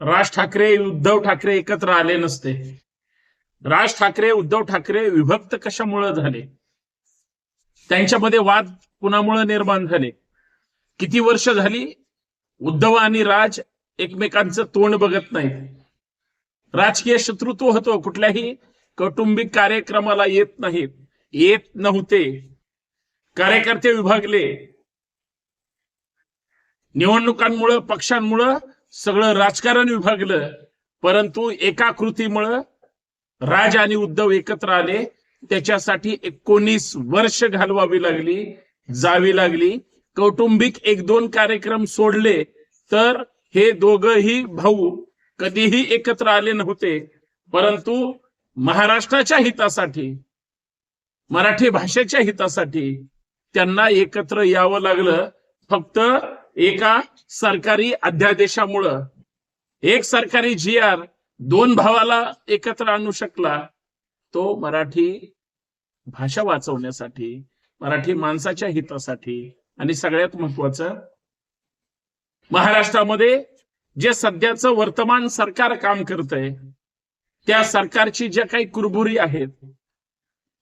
राज ठाकरे उद्धव ठाकरे एकत्र आले नसते. राज ठाकरे उद्धव ठाकरे विभक्त कशामुळे झाले? त्यांच्यामध्ये वाद कुणामुळे निर्माण झाले? किती वर्ष झाली उद्धव आणि राज एकमेकांचं तोंड बघत नाहीत? राजकीय शत्रुत्व होतो कुठल्याही कौटुंबिक कार्यक्रमाला येत नाहीत. येत नव्हते. कार्यकर्ते विभागले. निवडणुकांमुळं पक्षांमुळं सगळं राजकारण विभागलं परंतु एका कृतीमुळं राज आणि उद्धव एकत्र आले. त्याच्यासाठी एकोणीस वर्ष घालवावी लागली जावी लागली. कौटुंबिक एक दोन कार्यक्रम सोडले तर हे दोघही भाऊ कधीही एकत्र आले नव्हते. परंतु महाराष्ट्राच्या हितासाठी मराठी भाषेच्या हितासाठी त्यांना एकत्र यावं लागलं. फक्त एका सरकारी अध्यादेशामुळं एक सरकारी जी आर दोन भावाला एकत्र आणू शकला तो मराठी भाषा वाचवण्यासाठी मराठी माणसाच्या हितासाठी आणि सगळ्यात महत्वाचं महाराष्ट्रामध्ये जे सध्याचं वर्तमान सरकार काम करतंय त्या सरकारची ज्या काही कुरबुरी आहेत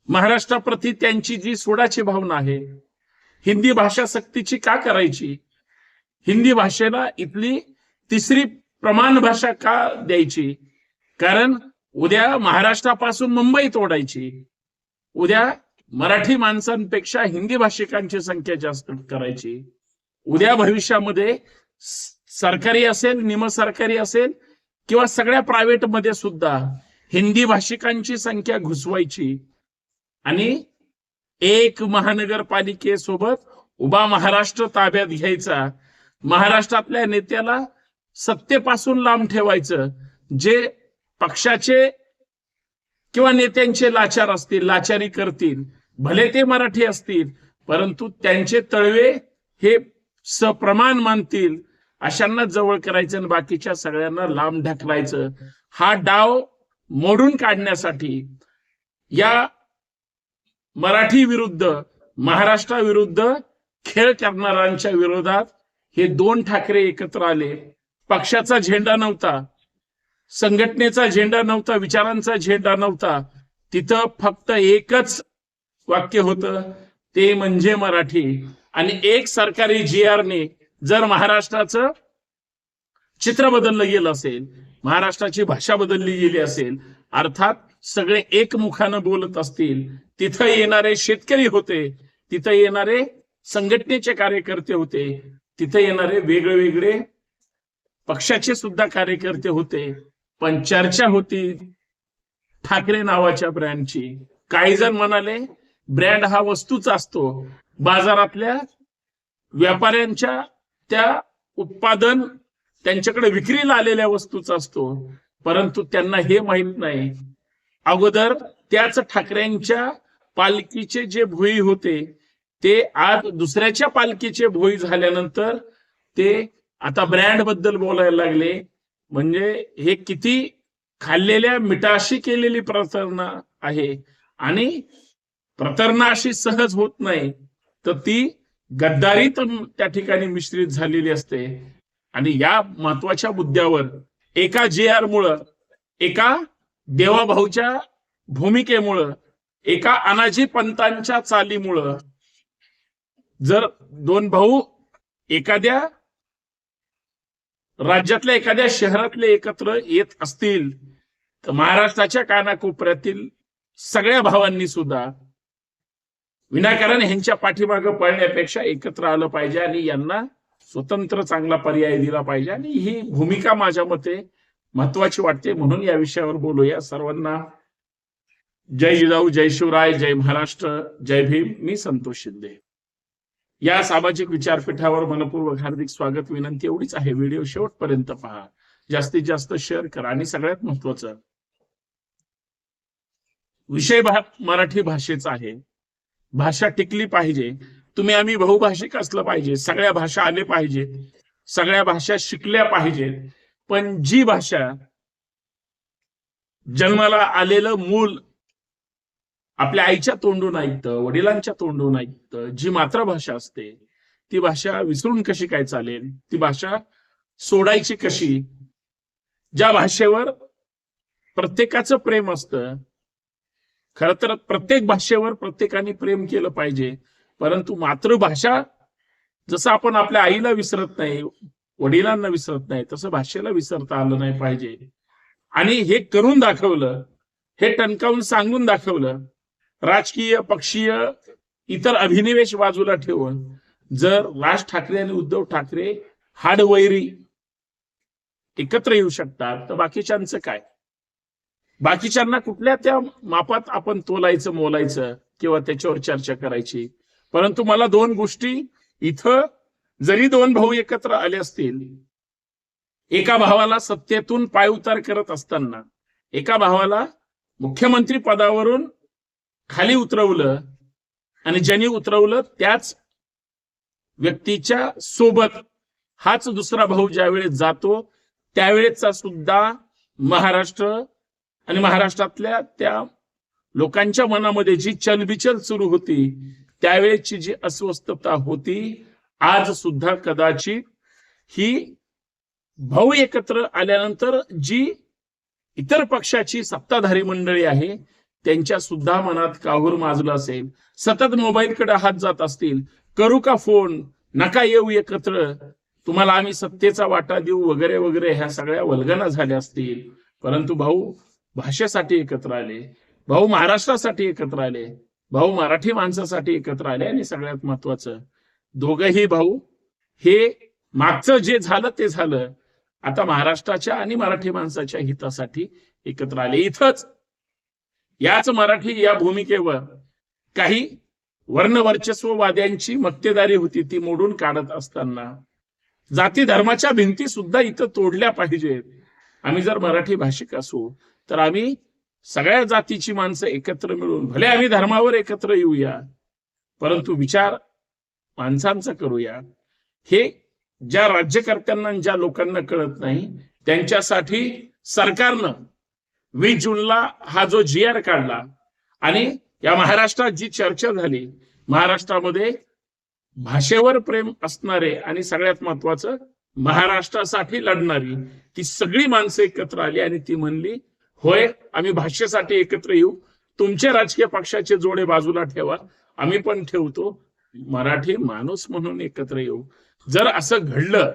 महाराष्ट्राप्रती त्यांची जी सोडाची भावना आहे हिंदी भाषा सक्तीची का करायची? हिंदी भाषेला इथली तिसरी प्रमाण भाषा का द्यायची? कारण उद्या महाराष्ट्रापासून मुंबई तोडायची उद्या मराठी माणसांपेक्षा हिंदी भाषिकांची संख्या जास्त करायची. उद्या भविष्यामध्ये सरकारी असेल निम सरकारी असेल किंवा सगळ्या प्रायव्हेटमध्ये सुद्धा हिंदी भाषिकांची संख्या घुसवायची. आणि एक महानगरपालिकेसोबत उभा महाराष्ट्र ताब्यात घ्यायचा. महाराष्ट्रातल्या नेत्याला सत्तेपासून लांब ठेवायचं. जे पक्षाचे किंवा नेत्यांचे लाचार असतील लाचारी करतील भले ते मराठी असतील परंतु त्यांचे तळवे हे सप्रमाण मानतील अशांना जवळ करायचं आणि बाकीच्या सगळ्यांना लांब ढकलायचं. हा डाव मोडून काढण्यासाठी या मराठी विरुद्ध महाराष्ट्राविरुद्ध खेळ करणाऱ्यांच्या विरोधात हे दोन ठाकरे एकत्र आले. पक्षाचा झेंडा नव्हता. संघटनेचा झेंडा नव्हता. विचारांचा झेंडा नव्हता. तिथं फक्त एकच वाक्य होतं. ते म्हणजे मराठी. आणि एक सरकारी जी आरने जर महाराष्ट्राचं चित्र बदललं गेलं असेल महाराष्ट्राची भाषा बदलली गेली असेल अर्थात सगळे एकमुखानं बोलत असतील तिथं येणारे शेतकरी होते तिथं येणारे संघटनेचे कार्यकर्ते होते तिथे येणारे वेगळे वेगळे पक्षाचे सुद्धा कार्यकर्ते होते. पण चर्चा होती ठाकरे नावाच्या ब्रँडची. काही जण म्हणाले ब्रँड हा वस्तूच असतो. बाजारातल्या व्यापाऱ्यांच्या त्या उत्पादन त्यांच्याकडे विक्रीला आलेल्या वस्तूचा असतो. परंतु त्यांना हे माहीत नाही. अगोदर त्याच ठाकरेंच्या पालखीचे जे भुई होते ते आज दुसऱ्याच्या पालखीचे भोई झाल्यानंतर ते आता ब्रँडबद्दल बोलायला लागले. म्हणजे हे किती खाल्लेल्या मिठाशी केलेली प्रतारणा आहे आणि प्रतारणा अशी सहज होत नाही तर ती गद्दारीत त्या ठिकाणी मिश्रित झालेली असते. आणि या महत्त्वाच्या मुद्द्यावर एका जे आर मुळे एका देवाभाऊच्या भूमिकेमुळं एका अनाजी पंतांच्या चालीमुळं जर दोन भाऊ एखाद्या राज्यातल्या एखाद्या शहरातले एकत्र येत असतील तर महाराष्ट्राच्या कानाकोपऱ्यातील सगळ्या भावांनी सुद्धा विनाकारण ह्यांच्या पाठीमागं पळण्यापेक्षा एकत्र आलं पाहिजे आणि यांना स्वतंत्र चांगला पर्याय दिला पाहिजे. आणि ही भूमिका माझ्या मते महत्वाची वाटते. म्हणून या विषयावर बोलूया. सर्वांना जय जिजाऊ जय शिवराय जय महाराष्ट्र जय भीम. मी संतोष शिंदे. या सामाजिक विचारपीठावर मनपूर्वक हार्दिक स्वागत विनंती एवढीच आहे. व्हिडिओ शेवटपर्यंत पहा. जास्तीत जास्त शेअर करा. आणि सगळ्यात महत्वाचं विषय मराठी भाषेचा आहे. भाषा टिकली पाहिजे. तुम्ही आम्ही बहुभाषिक असलं पाहिजे. सगळ्या भाषा आले पाहिजेत सगळ्या भाषा शिकल्या पाहिजेत पण जी भाषा जन्माला आलेलं मूल आपल्या आईच्या तोंडून ऐकतं वडिलांच्या तोंडून ऐकतं जी मातृभाषा असते ती भाषा विसरून कशी काय चालेल? ती भाषा सोडायची कशी? ज्या भाषेवर प्रत्येकाचं प्रेम असतं खर तर प्रत्येक भाषेवर प्रत्येकाने प्रेम केलं पाहिजे परंतु मातृभाषा जसं आपण आपल्या आईला विसरत नाही वडिलांना विसरत नाही तसं भाषेला विसरता आलं नाही पाहिजे. आणि हे करून दाखवलं हे टणकावून सांगून दाखवलं राजकीय पक्षीय इतर अभिनिवेश बाजूला ठेवून जर राज ठाकरे आणि उद्धव ठाकरे हाडवैरी एकत्र येऊ शकतात तर बाकीच्यांचं काय? बाकीच्यांना कुठल्या त्या मापात आपण तोलायचं मोलायचं किंवा त्याच्यावर चर्चा करायची? परंतु मला दोन गोष्टी इथं जरी दोन भाऊ एकत्र आले असतील एका भावाला सत्तेतून पायउतार करत असताना एका भावाला मुख्यमंत्री पदावरून खाली उतरवलं आणि ज्यांनी उतरवलं त्याच व्यक्तीच्या सोबत हाच दुसरा भाऊ ज्यावेळेस जातो त्यावेळेचा सुद्धा महाराष्ट्र आणि महाराष्ट्रातल्या त्या लोकांच्या मनामध्ये जी चलबिचल सुरू होती त्यावेळेची जी अस्वस्थता होती आज सुद्धा कदाचित ही भाऊ एकत्र आल्यानंतर जी इतर पक्षाची सत्ताधारी मंडळी आहे त्यांच्या सुद्धा मनात काहूर माजला असेल. सतत मोबाईलकडे हात जात असतील. करू का फोन? नका येऊ एकत्र. तुम्हाला आम्ही सत्तेचा वाटा देऊ वगैरे वगैरे ह्या सगळ्या वल्गना झाल्या असतील. परंतु भाऊ भाषेसाठी एकत्र आले. भाऊ महाराष्ट्रासाठी एकत्र आले. भाऊ मराठी माणसासाठी एकत्र आले आणि सगळ्यात महत्वाचं दोघही भाऊ हे मागचं जे झालं ते झालं. आता महाराष्ट्राच्या आणि मराठी माणसाच्या हितासाठी एकत्र आले. इथंच याच मराठी या भूमिकेवर काही वर्णवर्चस्ववाद्यांची मक्तेदारी होती ती मोडून काढत असताना जाती धर्माच्या भिंती सुद्धा इथं तोडल्या पाहिजेत. आम्ही जर मराठी भाषिक असू तर आम्ही सगळ्या जातीची माणसं एकत्र मिळून भले आम्ही धर्मावर एकत्र येऊया परंतु विचार माणसांचा करूया. हे ज्या राज्यकर्त्यांना ज्या लोकांना कळत नाही त्यांच्यासाठी सरकारनं वीस जूनला हा जो जी आर काढला आणि या महाराष्ट्रात जी चर्चा झाली महाराष्ट्रामध्ये भाषेवर प्रेम असणारे आणि सगळ्यात महत्वाचं महाराष्ट्रासाठी लढणारी ती सगळी माणसं एकत्र आली आणि ती म्हणली होय आम्ही भाषेसाठी एकत्र येऊ तुमच्या राजकीय पक्षाचे जोडे बाजूला ठेवा आम्ही पण ठेवतो मराठी माणूस म्हणून एकत्र येऊ. जर असं घडलं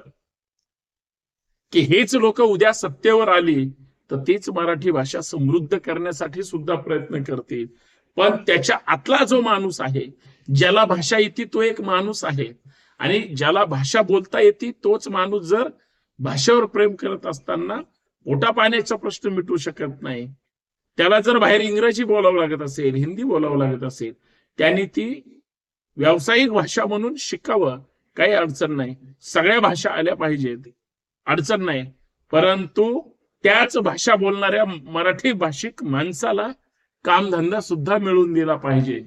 की हेच लोक उद्या सत्तेवर आली तर तीच मराठी भाषा समृद्ध करण्यासाठी सुद्धा प्रयत्न करतील. पण त्याच्या आतला जो माणूस आहे ज्याला भाषा येते तो एक माणूस आहे. आणि ज्याला भाषा बोलता येते तोच माणूस जर भाषेवर प्रेम करत असताना पोटा पाण्याचा प्रश्न मिटू शकत नाही. त्याला जर बाहेर इंग्रजी बोलावं लागत असेल हिंदी बोलावं लागत असेल त्यांनी ती व्यावसायिक भाषा म्हणून शिकावं काही अडचण नाही. सगळ्या भाषा आल्या पाहिजेत. अडचण नाही. परंतु त्याच भाषा बोलणाऱ्या मराठी भाषिक माणसाला कामधंदा सुद्धा मिळून दिला पाहिजे.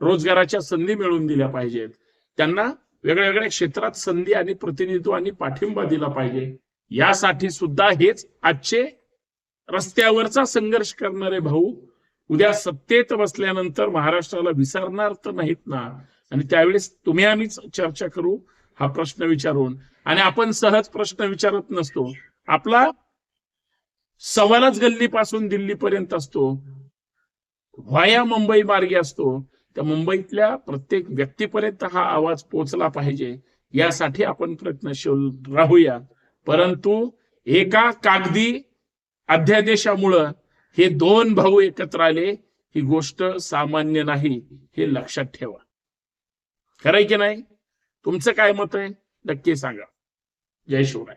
रोजगाराच्या संधी मिळून दिल्या पाहिजेत. त्यांना वेगळ्या वेगळ्या क्षेत्रात संधी आणि प्रतिनिधित्व आणि पाठिंबा दिला पाहिजे. यासाठी सुद्धा हेच आजचे रस्त्यावरचा संघर्ष करणारे भाऊ उद्या सत्तेत बसल्यानंतर महाराष्ट्राला विसरणार तर नाहीत ना? आणि त्यावेळेस तुम्ही आम्हीच चर्चा करू हा प्रश्न विचारून. आणि आपण सहज प्रश्न विचारत नसतो. आपला सवालच गल्लीपासून दिल्लीपर्यंत असतो. व्हाया मुंबई मार्गे असतो. त्या मुंबईतल्या प्रत्येक व्यक्तीपर्यंत हा आवाज पोहोचला पाहिजे. यासाठी आपण प्रयत्नशील राहूया. परंतु एका कागदी अध्यादेशामुळं हे दोन भाऊ एकत्र आले ही गोष्ट सामान्य नाही हे लक्षात ठेवा. खरंय की नाही? तुमचं काय मत आहे? नक्की सांगा. जय शिवराय.